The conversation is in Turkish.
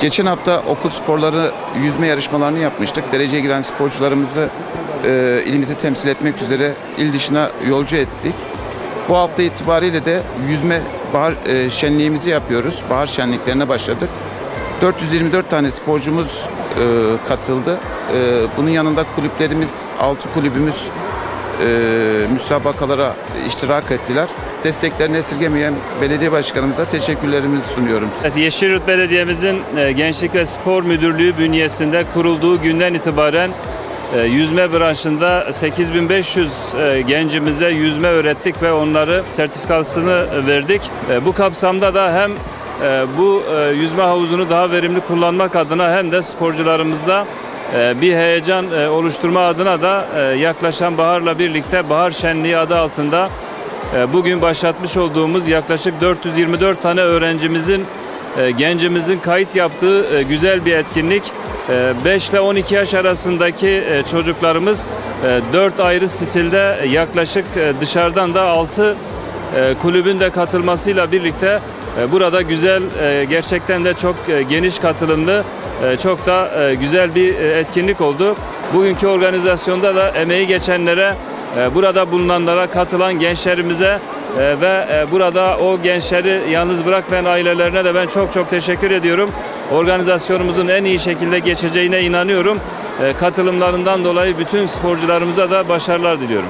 Geçen hafta okul sporları yüzme yarışmalarını yapmıştık. Dereceye giden sporcularımızı e, ilimizi temsil etmek üzere il dışına yolcu ettik. Bu hafta itibariyle de yüzme bahar e, şenliğimizi yapıyoruz. Bahar şenliklerine başladık. 424 tane sporcumuz e, katıldı. E, bunun yanında kulüplerimiz, 6 kulübümüz müsabakalara iştirak ettiler. Desteklerini esirgemeyen belediye başkanımıza teşekkürlerimizi sunuyorum. Evet, Yeşilyurt Belediye'mizin e, Gençlik ve Spor Müdürlüğü bünyesinde kurulduğu günden itibaren e, yüzme branşında 8500 e, gencimize yüzme öğrettik ve onları sertifikasını verdik. E, Bu kapsamda da hem e, bu e, yüzme havuzunu daha verimli kullanmak adına hem de sporcularımızda e, bir heyecan e, oluşturma adına da e, yaklaşan baharla birlikte Bahar Şenliği adı altında e, bugün başlatmış olduğumuz yaklaşık 424 tane öğrencimizin, gencimizin kayıt yaptığı güzel bir etkinlik. E, 5 ile 12 yaş arasındaki çocuklarımız 4 ayrı stilde yaklaşık dışarıdan da 6 kulübün de katılmasıyla birlikte burada güzel, e, gerçekten de çok e, geniş katılımlı, e, çok da e, güzel bir e, etkinlik oldu. Bugünkü organizasyonda da emeği geçenlere e, burada bulunanlara, katılan gençlerimize e, ve e, burada o gençleri yalnız bırakmayan ailelerine de ben çok çok teşekkür ediyorum. Organizasyonumuzun en iyi şekilde geçeceğine inanıyorum. E, Katılımlarından dolayı bütün sporcularımıza da başarılar diliyorum.